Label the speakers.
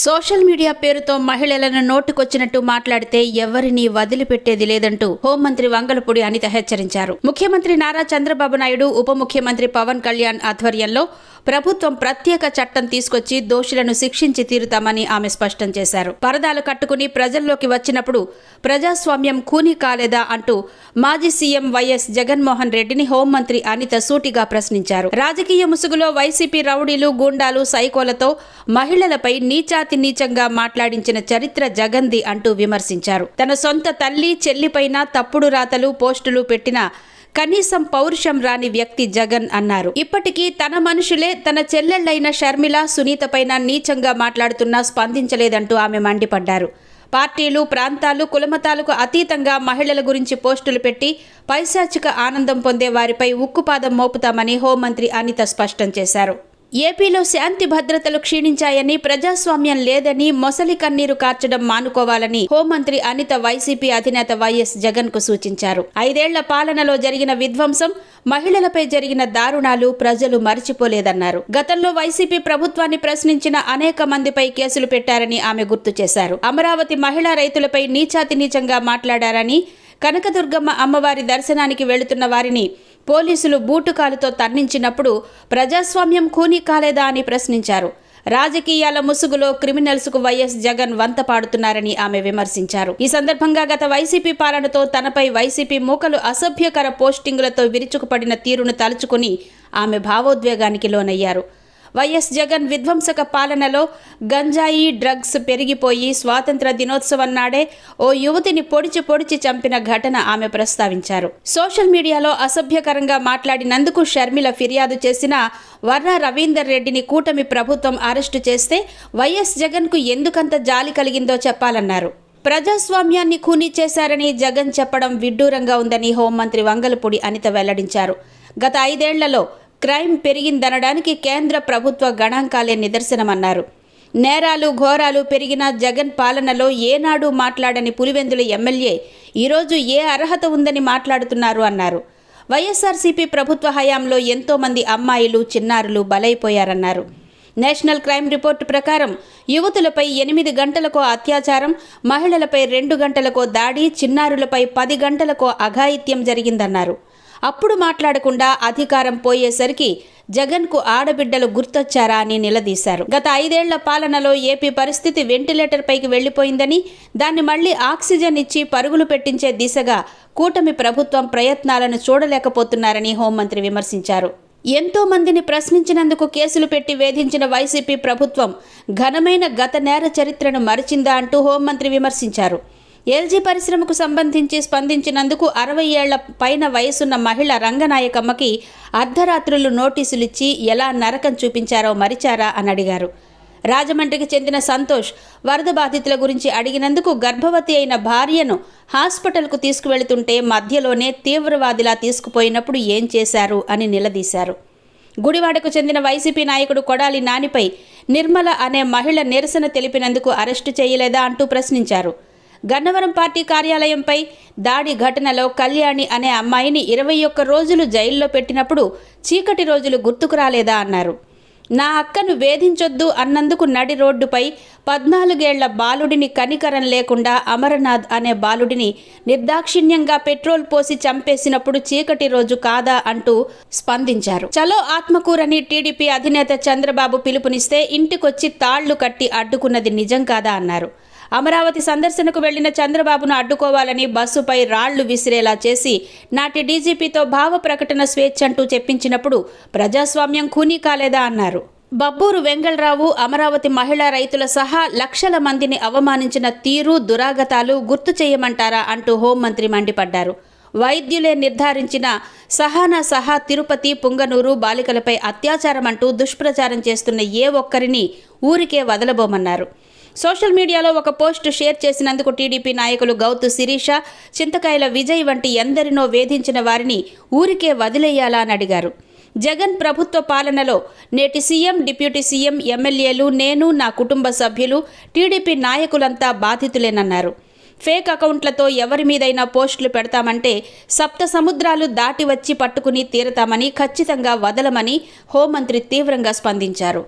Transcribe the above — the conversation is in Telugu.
Speaker 1: సోషల్ మీడియా పేరుతో మహిళలను నోటుకొచ్చినట్టు మాట్లాడితే ఎవరిని వదిలిపెట్టేది లేదంటూ హోంమంత్రి వంగలపూడి అనిత హెచ్చరించారు. ముఖ్యమంత్రి నారా చంద్రబాబు నాయుడు ఉప ముఖ్యమంత్రి పవన్ కళ్యాణ్ ఆధ్వర్యంలో ప్రభుత్వం ప్రత్యేక చట్టం తీసుకొచ్చి దోషులను శిక్షించి తీరుతామని ఆమె స్పష్టం చేశారు. పరదాలు కట్టుకుని ప్రజల్లోకి వచ్చినప్పుడు ప్రజాస్వామ్యం కూని కాలేదా అంటూ మాజీ సీఎం వైఎస్ జగన్మోహన్ రెడ్డిని హోంమంత్రి అనిత సూటిగా ప్రశ్నించారు. రాజకీయ ముసుగులో వైసీపీ రౌడీలు గూండాలు సైకోలతో మహిళలపై నీచాతి నీచంగా మాట్లాడించిన చరిత్ర జగంది అంటూ విమర్శించారు. తన సొంత తల్లి చెల్లిపైన తప్పుడు రాతలు పోస్టులు పెట్టిన కనీసం పౌరుషం రాని వ్యక్తి జగన్ అన్నారు. ఇప్పటికీ తన మనుషులే తన చెల్లెళ్ళైన షర్మిల సునీతపైన నీచంగా మాట్లాడుతున్నా స్పందించలేదంటూ ఆమె మండిపడ్డారు. పార్టీలు ప్రాంతాలు కులమతాలకు అతీతంగా మహిళల గురించి పోస్టులు పెట్టి పైశాచిక ఆనందం పొందే వారిపై ఉక్కుపాదం మోపుతామని హోంమంత్రి అనిత స్పష్టం చేశారు. ఏపీలో శాంతి భద్రతలు క్షీణించాయని ప్రజాస్వామ్యం లేదని మొసలి కన్నీరు కార్చడం మానుకోవాలని హోంమంత్రి అనిత వైసీపీ అధినేత వైఎస్ జగన్కు సూచించారు. ఐదేళ్ళ పాలనలో జరిగిన విధ్వంసం మహిళలపై జరిగిన దారుణాలు ప్రజలు మరిచిపోలేదన్నారు. గతంలో వైసీపీ ప్రభుత్వాన్ని ప్రశ్నించిన అనేక మందిపై కేసులు పెట్టారని ఆమె గుర్తు చేశారు. అమరావతి మహిళా రైతులపై నీచాతి నీచంగా మాట్లాడారని కనకదుర్గమ్మ అమ్మవారి దర్శనానికి వెళుతున్న వారిని పోలీసులు బూటుకాలుతో తన్నించినప్పుడు ప్రజాస్వామ్యం ఖూనీ కాలేదా అని ప్రశ్నించారు. రాజకీయాల ముసుగులో క్రిమినల్స్కు వైఎస్ జగన్ వంత పాడుతున్నారని ఆమె విమర్శించారు. ఈ సందర్భంగా గత వైసీపీ పాలనతో తనపై వైసీపీ మూకలు అసభ్యకర పోస్టింగులతో విరుచుకుపడిన తీరును తలుచుకుని ఆమె భావోద్వేగానికి లోనయ్యారు. వైఎస్ జగన్ విధ్వంసక పాలనలో గంజాయి డ్రగ్స్ పెరిగిపోయి స్వాతంత్ర దినోత్సవం నాడే ఓ యువతిని పొడిచి పొడిచి చంపిన ఘటన ఆమె ప్రస్తావించారు. సోషల్ మీడియాలో అసభ్యకరంగా మాట్లాడినందుకు షర్మిల ఫిర్యాదు చేసిన వర్ర రవీందర్ రెడ్డిని కూటమి ప్రభుత్వం అరెస్టు చేస్తే వైఎస్ జగన్కు ఎందుకంత జాలి కలిగిందో చెప్పాలన్నారు. ప్రజాస్వామ్యాన్ని ఖూనీ చేశారని జగన్ చెప్పడం విడ్డూరంగా ఉందని హోంమంత్రి వంగలపూడి అనిత వెల్లడించారు. గత ఐదేళ్ళలో క్రైమ్ పెరిగిందనడానికి కేంద్ర ప్రభుత్వ గణాంకాలే నిదర్శనమన్నారు. నేరాలు ఘోరాలు పెరిగిన జగన్ పాలనలో ఏనాడు మాట్లాడని పులివెందుల ఎమ్మెల్యే ఈరోజు ఏ అర్హత ఉందని మాట్లాడుతున్నారు అన్నారు. వైఎస్ఆర్సీపీ ప్రభుత్వ హయాంలో ఎంతోమంది అమ్మాయిలు చిన్నారులు బలైపోయారన్నారు. నేషనల్ క్రైమ్ రిపోర్టు ప్రకారం యువతులపై ఎనిమిది గంటలకో అత్యాచారం మహిళలపై రెండు గంటలకో దాడి చిన్నారులపై పది గంటలకో అఘాయిత్యం జరిగిందన్నారు. అప్పుడు మాట్లాడకుండా అధికారం పోయేసరికి జగన్కు ఆడబిడ్డలు గుర్తొచ్చారా అని నిలదీశారు. గత ఐదేళ్ళ పాలనలో ఏపీ పరిస్థితి వెంటిలేటర్ పైకి వెళ్ళిపోయిందని దాన్ని మళ్ళీ ఆక్సిజన్ ఇచ్చి పరుగులు పెట్టించే దిశగా కూటమి ప్రభుత్వం ప్రయత్నాలను చూడలేకపోతున్నారని హోంమంత్రి విమర్శించారు. ఎంతో మందిని ప్రశ్నించినందుకు కేసులు పెట్టి వేధించిన వైసీపీ ప్రభుత్వం ఘనమైన గత నేర చరిత్రను మరిచిందా అంటూ హోంమంత్రి విమర్శించారు. ఎల్జీ పరిశ్రమకు సంబంధించి స్పందించినందుకు అరవై ఏళ్ళ పైన వయసున్న మహిళ రంగనాయకమ్మకి అర్ధరాత్రులు నోటీసులిచ్చి ఎలా నరకం చూపించారో మరిచారా అని అడిగారు. రాజమండ్రికి చెందిన సంతోష్ వరద బాధితుల గురించి అడిగినందుకు గర్భవతి అయిన భార్యను హాస్పిటల్కు తీసుకువెళుతుంటే మధ్యలోనే తీవ్రవాదిలా తీసుకుపోయినప్పుడు ఏం చేశారు అని నిలదీశారు. గుడివాడకు చెందిన వైసీపీ నాయకుడు కొడాలి నానిపై నిర్మల అనే మహిళ నిరసన తెలిపినందుకు అరెస్టు చేయలేదా అంటూ ప్రశ్నించారు. గన్నవరం పార్టీ కార్యాలయంపై దాడి ఘటనలో కళ్యాణి అనే అమ్మాయిని ఇరవై ఒక్క రోజులు జైల్లో పెట్టినప్పుడు చీకటి రోజులు గుర్తుకు రాలేదా అన్నారు. నా అక్కను వేధించొద్దు అన్నందుకు నడి రోడ్డుపై పద్నాలుగేళ్ళ బాలుడిని కనికరం లేకుండా అమరనాథ్ అనే బాలుడిని నిర్దాక్షిణ్యంగా పెట్రోల్ పోసి చంపేసినప్పుడు చీకటి రోజు కాదా అంటూ స్పందించారు. చలో ఆత్మకూరని టీడీపీ అధినేత చంద్రబాబు పిలుపునిస్తే ఇంటికొచ్చి తాళ్ళు కట్టి అడ్డుకున్నది నిజం కాదా అన్నారు. అమరావతి సందర్శనకు వెళ్ళిన చంద్రబాబును అడ్డుకోవాలని బస్సుపై రాళ్ళు విసిరేలా చేసి నాటి డీజీపీతో భావ ప్రకటన స్వేచ్ఛ అంటూ చెప్పించినప్పుడు ప్రజాస్వామ్యం ఖూనీ కాలేదా అన్నారు. బబ్బూరు వెంగళరావు అమరావతి మహిళా రైతుల సహా లక్షల మందిని అవమానించిన తీరు దురాగతాలు గుర్తు చేయమంటారా అంటూ హోంమంత్రి మండిపడ్డారు. వైద్యులే నిర్ధారించిన సహానా సహా తిరుపతి పుంగనూరు బాలికలపై అత్యాచారం అంటూ దుష్ప్రచారం చేస్తున్న ఏ ఒక్కరిని ఊరికే వదలబోమన్నారు. సోషల్ మీడియాలో ఒక పోస్ట్ షేర్ చేసినందుకు టీడీపీ నాయకులు గౌతు శిరీష చింతకాయల విజయ్ వంటి ఎందరినో వేధించిన వారిని ఊరికే వదిలేయాలా అని అడిగారు. జగన్ ప్రభుత్వ పాలనలో నేటి సీఎం డిప్యూటీ సీఎం ఎమ్మెల్యేలు నేను నా కుటుంబ సభ్యులు టీడీపీ నాయకులంతా బాధితులేనన్నారు. ఫేక్ అకౌంట్లతో ఎవరి మీదైనా పోస్టులు పెడతామంటే సప్త సముద్రాలు దాటి వచ్చి పట్టుకుని తీరతామని ఖచ్చితంగా వదలమని హోంమంత్రి తీవ్రంగా స్పందించారు.